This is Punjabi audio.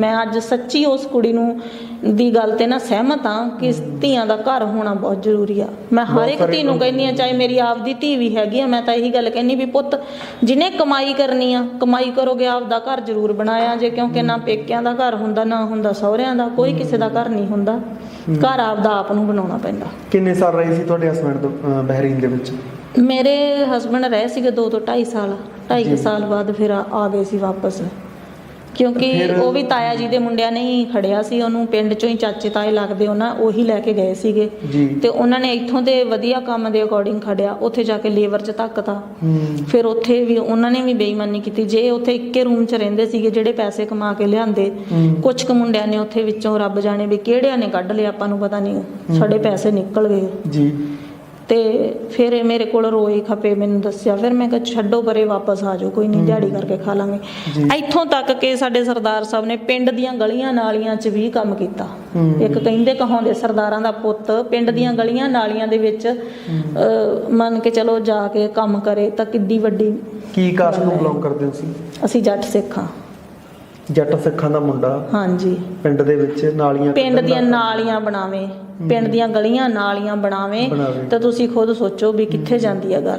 ਮੈਂ ਅੱਜ ਸੱਚੀ ਉਸ ਕੁੜੀ ਨੂੰ ਦੀ ਗੱਲ ਤੇ ਨਾ ਸਹਿਮਤ ਹਾਂ ਕਿ ਧੀਆਂ ਦਾ ਘਰ ਹੋਣਾ ਬਹੁਤ ਜ਼ਰੂਰੀ ਆ। ਮੈਂ ਹਰ ਇੱਕ ਧੀ ਨੂੰ ਕਹਿੰਦੀ ਆ ਚਾਹੇ ਮੇਰੀ ਆਪਦੀ ਧੀ ਵੀ ਹੈਗੀ ਆ ਮੈਂ ਤਾਂ ਇਹੀ ਗੱਲ ਕਹਿੰਦੀ ਵੀ ਪੁੱਤ ਜਿਹਨੇ ਕਮਾਈ ਕਰਨੀ ਆ ਕਮਾਈ ਕਰੋਗੇ ਆਪਦਾ ਘਰ ਜ਼ਰੂਰ ਬਣਾਇਆ ਜੇ ਕਿਉਂਕਿ ਨਾ ਪੇਕਿਆਂ ਦਾ ਘਰ ਹੁੰਦਾ ਨਾ ਹੁੰਦਾ ਸਹੁਰਿਆਂ ਦਾ ਕੋਈ ਕਿਸੇ ਦਾ ਘਰ ਨਹੀਂ ਹੁੰਦਾ। ਘਰ ਆਪਦਾ ਆਪ ਨੂੰ ਬਣਾਉਣਾ ਪੈਂਦਾ। ਕਿੰਨੇ ਸਾਲ ਰਹੇ ਸੀ ਤੁਹਾਡੇ ਹਸਬੰਡ ਬਹਿਰੀਨ ਦੇ ਵਿੱਚ? ਮੇਰੇ ਹਸਬੰਡ ਰਹੇ ਸੀਗੇ 2 ਤੋਂ 2.5 ਸਾਲ। 2.5 ਜੀ। ਸਾਲ ਬਾਅਦ ਫਿਰ ਆ ਗਏ ਸੀ ਵਾਪਸ। ਕਿਉਂਕਿ ਉਹ ਵੀ ਤਾਇਆ ਜੀ ਦੇ ਮੁੰਡਿਆਂ ਨੇ ਹੀ ਖੜਿਆ ਸੀ ਉਹਨੂੰ ਪਿੰਡ ਚੋਂ ਹੀ ਚਾਚੇ ਤਾਏ ਲੱਗਦੇ ਉਹਨਾਂ ਉਹੀ ਲੈ ਕੇ ਗਏ ਸੀਗੇ। ਤੇ ਉਹਨਾਂ ਨੇ ਇੱਥੋਂ ਦੇ ਵਧੀਆ ਕੰਮ ਦੇ ਅਕੋਰਡਿੰਗ ਖੜਿਆ ਉੱਥੇ ਜਾ ਕੇ ਲੇਬਰ 'ਚ ਧੱਕਤਾ। ਫਿਰ ਉੱਥੇ ਵੀ ਉਹਨਾਂ ਨੇ ਵੀ ਬੇਈਮਾਨੀ ਕੀਤੀ। ਜੇ ਉੱਥੇ ਇੱਕੇ ਰੂਮ 'ਚ ਰਹਿੰਦੇ ਸੀਗੇ ਜਿਹੜੇ ਪੈਸੇ ਕਮਾ ਕੇ ਲਿਆਂਦੇ। ਕੁਝ ਕੁ ਮੁੰਡਿਆਂ ਨੇ ਉੱਥੇ ਵਿੱਚੋਂ ਰੱਬ ਜਾਣੇ ਵੀ ਕਿਹੜਿਆਂ ਨੇ ਕੱਢ ਲਿਆ ਆਪਾਂ ਨੂੰ ਪਤਾ ਨਹੀਂ ਸਾਡੇ ਪੈਸੇ ਨਿਕਲ ਗਏ। ਜੀ। ਤੇ ਫਿਰ ਇਹ ਮੇਰੇ ਕੋਲ ਰੋਈ ਖਪੇ ਮੈਨੂੰ ਦੱਸਿਆ। ਫਿਰ ਮੈਂ ਕਿਹਾ ਛੱਡੋ ਪਰੇ ਵਾਪਸ ਆ ਜਾਓ ਕੋਈ ਨਹੀਂ ਦਿਹਾੜੀ ਕਰਕੇ ਖਾ ਲਾਂਗੇ। ਇੱਥੋਂ ਤੱਕ ਕਿ ਸਾਡੇ ਸਰਦਾਰ ਸਾਹਿਬ ਨੇ ਪਿੰਡ ਦੀਆਂ ਗਲੀਆਂ ਨਾਲੀਆਂ 'ਚ ਵੀ ਕੰਮ ਕੀਤਾ। ਇੱਕ ਕਹਿੰਦੇ ਕਹਾਉਂਦੇ ਸਰਦਾਰਾਂ ਦਾ ਪੁੱਤ ਪਿੰਡ ਦੀਆਂ ਗਲੀਆਂ ਨਾਲੀਆਂ ਦੇ ਵਿੱਚ ਮੰਨ ਕੇ ਚਲੋ ਜਾ ਕੇ ਕੰਮ ਕਰੇ ਤਾਂ ਕਿੱਡੀ ਵੱਡੀ ਕੀ ਕਾਸਟ ਨੂੰ ਬਿਲੋਂਗ ਕਰਦੇ ਹੋ ਸੀ ਅਸੀਂ ਜੱਟ ਸਿੱਖਾਂ ਜੱਟ ਸਿੱਖਾਂ ਦਾ ਮੁੰਡਾ ਹਾਂਜੀ। ਪਿੰਡ ਦੇ ਵਿੱਚ ਨਾਲੀਆਂ ਪਿੰਡ ਦੀਆਂ ਨਾਲੀਆਂ ਬਣਾਵੇ ਪਿੰਡ ਦੀਆਂ ਗਲੀਆਂ ਨਾਲੀਆਂ ਬਣਾਵੇ। ਤਾਂ ਤੁਸੀਂ ਖੁਦ ਸੋਚੋ ਵੀ ਕਿੱਥੇ ਜਾਂਦੀ ਆ ਗੱਲ।